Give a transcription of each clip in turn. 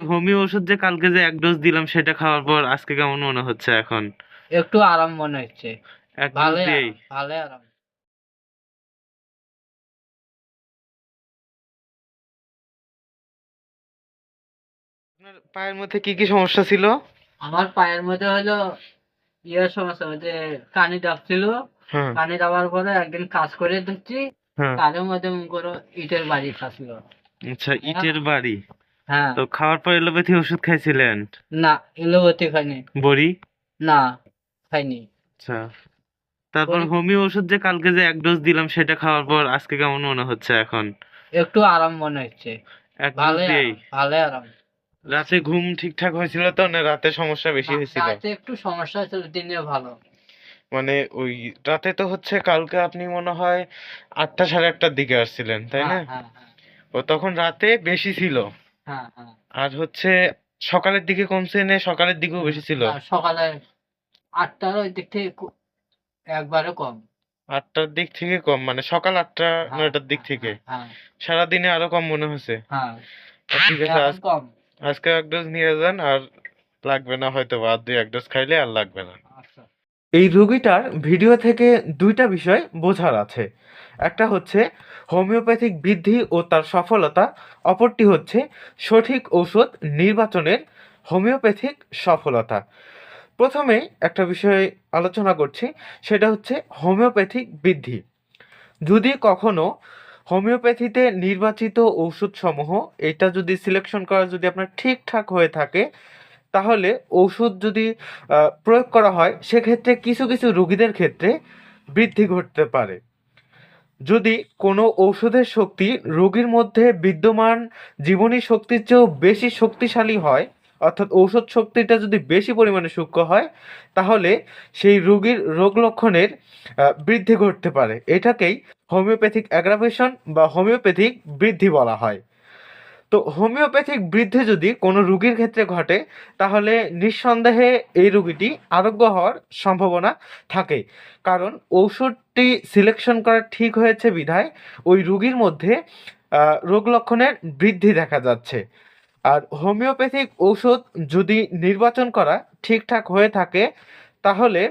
Homeo ওষুধ যে কালকে যে এক ডোজ দিলাম সেটা খাওয়ার পর আজকে কেমন মনে হচ্ছে এখন? একটু আরাম মনে হচ্ছে। এক ডোজ দিয়েই? আরাম আরাম। আপনার পায়ের মধ্যে কি কি সমস্যা ছিল? আমার পায়ের মধ্যে হলো ইয়ের সমস্যা যে কানি ডাবছিল হ্যাঁ। কানি ডাবার পরে একদিন কাজ করে দেখছি। হ্যাঁ। তাদের মধ্যে মনে করো ইটের বাড়ি খাচ্ছিল আচ্ছা ইটের বাড়ি? হ্যাঁ। তো খাওয়ার পর এলোপ্যাথি ওষুধ খাইছিলেন? না এলোপ্যাথি খাইনি। বড়ি? না খাইনি। আচ্ছা। তারপর হোমিও ওষুধ যে কালকে যে এক ডোজ দিলাম সেটা খাওয়ার পর আজকে কেমন মনে হচ্ছে এখন? একটু আরাম মনে হচ্ছে। ভালোই দিয়েই? আরাম রাতে ঘুম ঠিকঠাক হয়েছিল তো না রাতে সমস্যা বেশি হয়েছিল? রাতে একটু সমস্যা ছিল দিনে ভালো। মানে ওই রাতে তো হচ্ছে কালকে আপনি মনে হয় আটটা সাড়ে আটটার দিকে আসছিলেন তাই না? হ্যাঁ হ্যাঁ। হ্যাঁ ও তখন রাতে বেশি ছিল। হ্যাঁ হ্যাঁ আর হচ্ছে সকালের দিকে কমছে না সকালের দিকেও বেশি ছিল? সকালে আটটার ওই দিক থেকে একবারে কম। আটটার দিক থেকে কম মানে সকাল আটটা হ্যাঁ, নয়টার দিক হ্যাঁ, থেকে? হ্যাঁ। সারাদিনে আরও কম মনে হচ্ছে। হ্যাঁ। ঠিক আছে আজকে এক ডোজ নিয়ে যান আর লাগবে না হয়তো বা আর দুই এক ডোজ খাইলে আর লাগবে না। এই রুগীটার ভিডিও থেকে দুইটা বিষয় বোঝার আছে। একটা হচ্ছে, হোমিওপ্যাথিক বৃদ্ধি ও তার সফলতা। অপরটি হচ্ছে, সঠিক ঔষধ নির্বাচনের হোমিওপ্যাথিক সফলতা। প্রথমে একটা বিষয় আলোচনা করছি, সেটা হচ্ছে হোমিওপ্যাথিক বৃদ্ধি। যদি কখনো হোমিওপ্যাথিতে নির্বাচিত ঔষধসমূহ, এটা যদি সিলেকশন করা যদি আপনার ঠিকঠাক হয়ে থাকে তাহলে ঔষধ যদি প্রয়োগ করা হয়, সেক্ষেত্রে কিছু কিছু রোগীদের ক্ষেত্রে বৃদ্ধি ঘটতে পারে। যদি কোনো ঔষধের শক্তি রোগীর মধ্যে বিদ্যমান জীবনী শক্তির চেয়েও বেশি শক্তিশালী হয়, অর্থাৎ ঔষধ শক্তিটা যদি বেশি পরিমাণে সূক্ষ্ম হয়, তাহলে সেই রোগীর রোগ লক্ষণের বৃদ্ধি ঘটতে পারে। এটাকেই হোমিওপ্যাথিক অ্যাগ্রাভেশন বা হোমিওপ্যাথিক বৃদ্ধি বলা হয়। তো হোমিওপ্যাথিক বৃদ্ধি যদি কোনো রুগীর ক্ষেত্রে ঘটে, তাহলে নিঃসন্দেহে এই রুগীটি আরোগ্য হওয়ার সম্ভাবনা থাকে। কারণ ঔষধটি সিলেকশন করা ঠিক হয়েছে বিধায় ওই রুগীর মধ্যে রোগ লক্ষণের বৃদ্ধি দেখা যাচ্ছে। আর হোমিওপ্যাথিক ঔষধ যদি নির্বাচন করা ঠিকঠাক হয়ে থাকে, তাহলে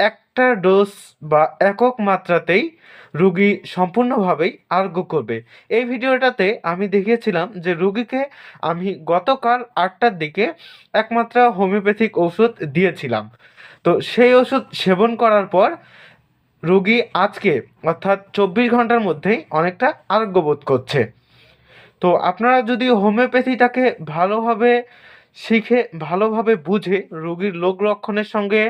একটা ডোজ বা একক মাত্রাতেই রুগী সম্পূর্ণভাবেই আরোগ্য করবে। এই ভিডিওটাতে আমি দেখিয়েছিলাম যে রুগীকে আমি গতকাল আটটার দিকে একমাত্র হোমিওপ্যাথিক ওষুধ দিয়েছিলাম। তো সেই ওষুধ সেবন করার পর রুগী আজকে অর্থাৎ চব্বিশ ঘণ্টার মধ্যেই অনেকটা আরোগ্য বোধ করছে। তো আপনারা যদি হোমিওপ্যাথিটাকে ভালোভাবে শিখে, ভালোভাবে বুঝে রোগীর লোক লক্ষণের সঙ্গে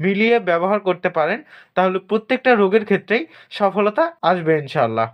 মিলিয়ে ব্যবহার করতে পারেন, তাহলে প্রত্যেকটা রোগের ক্ষেত্রেই সফলতা আসবে ইনশাআল্লাহ।